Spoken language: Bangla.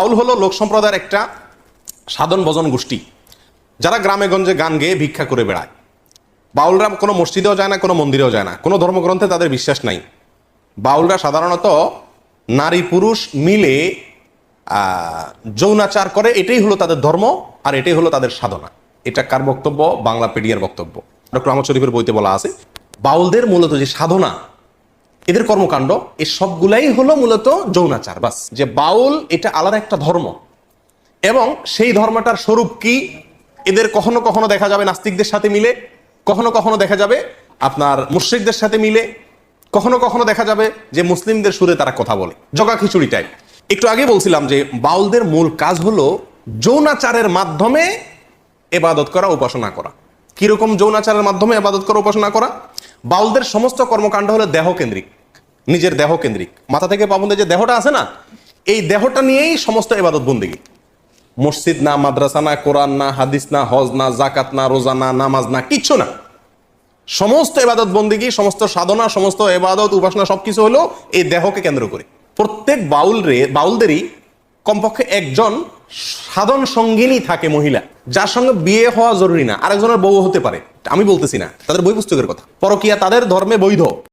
বাউল হলো লোক সম্প্রদায়ের একটা সাধন ভজন গোষ্ঠী। যারা গ্রামে গঞ্জে গান গেয়ে ভিক্ষা করে বেড়ায়। বাউলরা কোনো মসজিদেও যায় না, কোনো মন্দিরেও যায় না। কোনো ধর্মগ্রন্থে তাদের বিশ্বাস নাই। বাউলরা সাধারণত নারী পুরুষ মিলে যৌনাচার করে, এটাই হলো তাদের ধর্ম আর এটাই হলো তাদের সাধনা। এটা কার বক্তব্য? বাংলা পেডিয়ার বক্তব্য। ডক্টর আহমদ শরীফের বইতে বলা আছে, বাউলদের মূলত যে সাধনা এদের কর্মকাণ্ড এই সবগুলাই হলো মূলত যৌনাচার, বাস। যে বাউল, এটা আলাদা একটা ধর্ম। এবং সেই ধর্মটার স্বরূপ কি, এদের কখনো কখনো দেখা যাবে নাস্তিকদের সাথে মিলে, কখনো কখনো দেখা যাবে আপনার মুশ্রিকদের সাথে মিলে, কখনো কখনো দেখা যাবে যে মুসলিমদের সুরে তারা কথা বলে। জগা খিচুড়ি টাইপ একটু আগে বলছিলাম যে বাউলদের মূল কাজ হলো যৌনাচারের মাধ্যমে এবাদত করা, উপাসনা করা। কীরকম যৌনাচারের মাধ্যমে এবাদত করা, উপাসনা করা? বাউলদের সমস্ত কর্মকাণ্ড হলো দেহ কেন্দ্রিক নিজের দেহ কেন্দ্রিক মাথা থেকে পাবন্দের যে দেহটা আছে না, এই দেহটা নিয়েই সমস্ত এবাদত বন্দিগি। মসজিদ না, মাদ্রাসা না, কোরআন না, হাদিস না, হজ না জাকাত না, রোজা না, নামাজ না, কিচ্ছু না। সমস্ত এবাদত বন্দিগি, সমস্ত সাধনা, সমস্ত এবাদত, উপাসনা সবকিছু হলো এই দেহকে কেন্দ্র করে। প্রত্যেক বাউল রে বাউলদেরই কমপক্ষে একজন সাধন সঙ্গিনী থাকে মহিলা, যার সঙ্গে বিয়ে হওয়া জরুরি না, আরেকজনের বউ হতে পারে। আমি বলতেছি না, তাদের বই পুস্তকের কথা। পরকিয়া তাদের ধর্মে বৈধ।